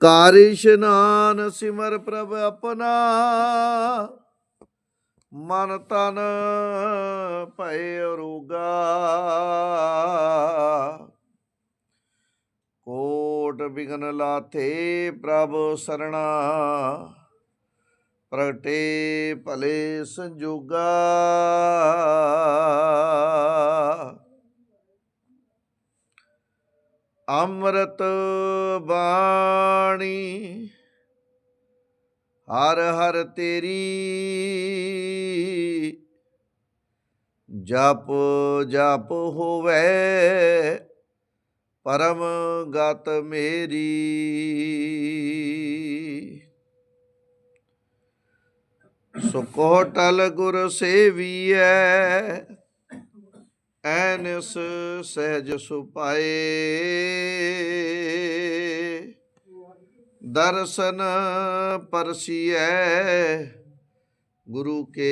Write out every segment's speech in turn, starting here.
ਕਾਰ ਇਸ਼ਨਾਨ ਸਿਮਰ ਪ੍ਰਭ ਆਪਣਾ। ਮਨ ਤਨ ਭੈ ਅਰੂਗਾ ਕੋਟ ਬਿਗਨ ਲਾਥੇ ਪ੍ਰਭ ਸਰਣਾ। ਪ੍ਰਗਟੇ ਭਲੇ ਸੰਜੋਗਾ। ਅੰਮ੍ਰਿਤ ਬਾਣੀ। ਹਰ ਹਰ ਤੇਰੀ ਜਪ ਜਪ ਹੋਵੇ, ਪਰਮ ਗਤ ਮੇਰੀ। ਸੁਕੋ ਟਲ ਗੁਰ ਸੇਵੀਐ ਐਨਸ ਸਹਿਜ ਸੁਪਾਏ। ਦਰਸ਼ਨ ਪਰਸੀਐ ਗੁਰੂ ਕੇ।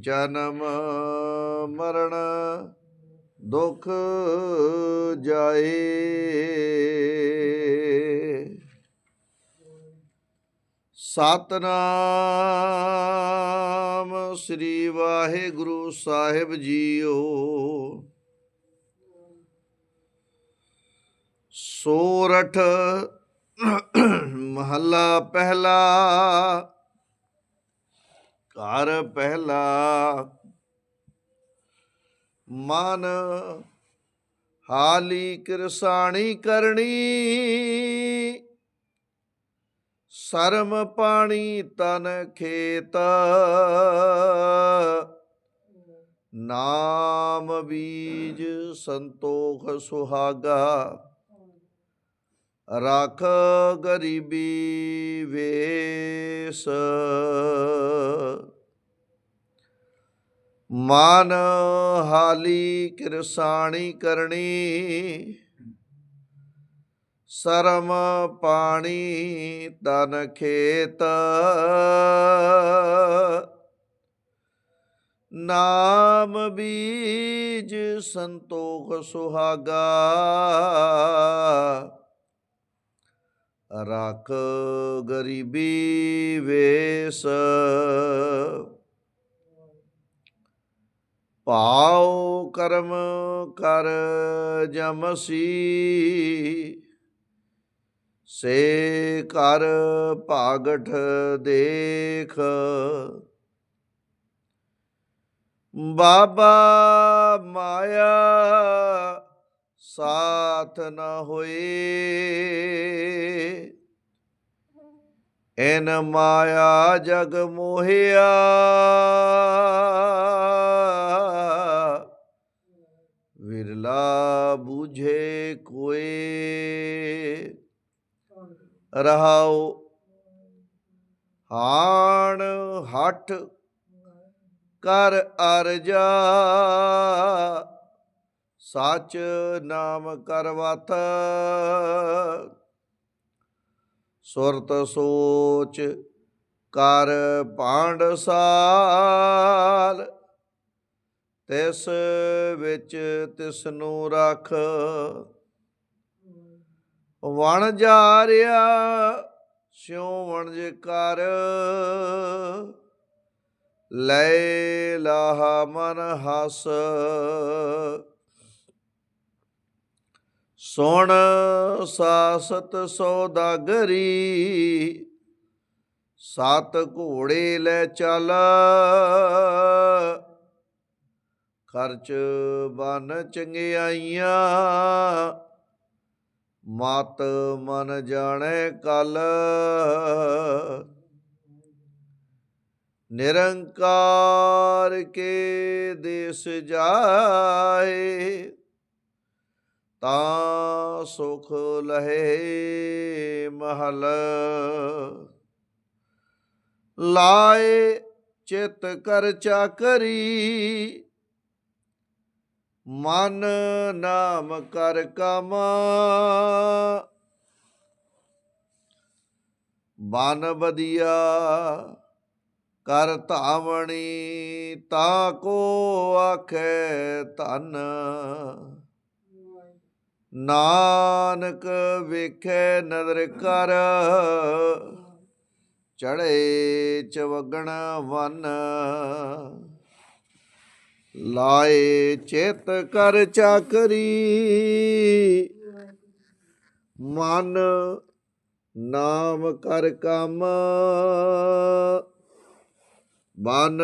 ਜਨਮ ਮਰਨ ਦੁਖ ਜਾਏ। ਸਤਨਾਮ ਸ੍ਰੀ ਵਾਹਿਗੁਰੂ ਸਾਹਿਬ ਜੀਓ। ਸੋਰਠ ਮਹੱਲਾ ਪਹਿਲਾ ਘਰ ਪਹਿਲਾ ਮਨ ਹਾਲੀ ਕਿਰਸਾਣੀ ਕਰਨੀ। ਸਰਮ ਪਾਣੀ ਤਨ ਖੇਤ। ਨਾਮ ਬੀਜ ਸੰਤੋਖ ਸੁਹਾਗਾ। ਰਖ ਗਰੀਬੀ ਵੇਸ। ਮਨ ਹਾਲੀ ਕਿਰਸਾਣੀ ਕਰਨੀ। ਸਰਮ ਪਾਣੀ ਤਨ ਖੇਤ। ਨਾਮ ਬੀਜ ਸੰਤੋਖ ਸੁਹਾਗਾ। ਰਖ ਗਰੀਬੀ ਵੇਸ। ਪਾਉ ਕਰਮ ਕਰ ਜਮਸੀ। ਸੇ ਕਰ ਭਾਗਠ ਦੇਖ। ਬਾਬਾ ਮਾਇਆ ਸਾਥ ਨ ਹੋਏ। ਐਨ ਮਾਇਆ ਜਗ ਮੋਹਿਆ। ਵਿਰਲਾ ਬੂਝੇ ਕੋਏ। ਰਹਾਉ। ਹਾਣ ਹੱਠ ਕਰ ਅਰਜਾ। ਸਚ ਨਾਮ ਕਰਵਤ। ਸੁਰਤ ਸੋਚ ਕਰ ਪਾਂਡ ਸਾਲ। ਤਿਸ ਵਿੱਚ ਤਿਸ ਨੂੰ ਰਖ। ਵਣ ਜਾ ਜਾਰਿਆ, ਸਿਉ ਵਣਜ ਕਰ। ਲੈ ਲਾਹ ਮਨ ਹਸ। ਸੁਣ ਸਾਸਤ ਸੌਦਾਗਰੀ ਸਤ ਘੋੜੇ ਲੈ ਚੱਲ। ਖਰਚ ਬਨ ਚੰਗਿਆਈਆਂ ਮਤ ਮਨ ਜਾਣੈ ਕਲ। ਨਿਰੰਕਾਰ ਕੇ ਦੇਸ ਜਾਏ, ਤਾਂ ਸੁਖ ਲਹੇ ਮਹਲ। ਲਾਏ ਚਿਤ ਕਰ ਚਾਕਰੀ ਮਨ ਨਾਮ ਕਰ ਕਮਾ। ਬਨ ਬਦੀਆ ਕਰ ਧਾਵਣੀ ਤਾ ਕੋ ਆਖੇ ਧਨ। ਨਾਨਕ ਵੇਖੈ ਨਦਰ ਕਰ। ਚੜੇ ਚਵਗਣ ਵਨ। ਲਾਏ ਚਿਤ ਕਰ ਚਾਕਰੀ। ਮਨ ਨਾਮ ਕਰ ਕੰਮ। ਮਨ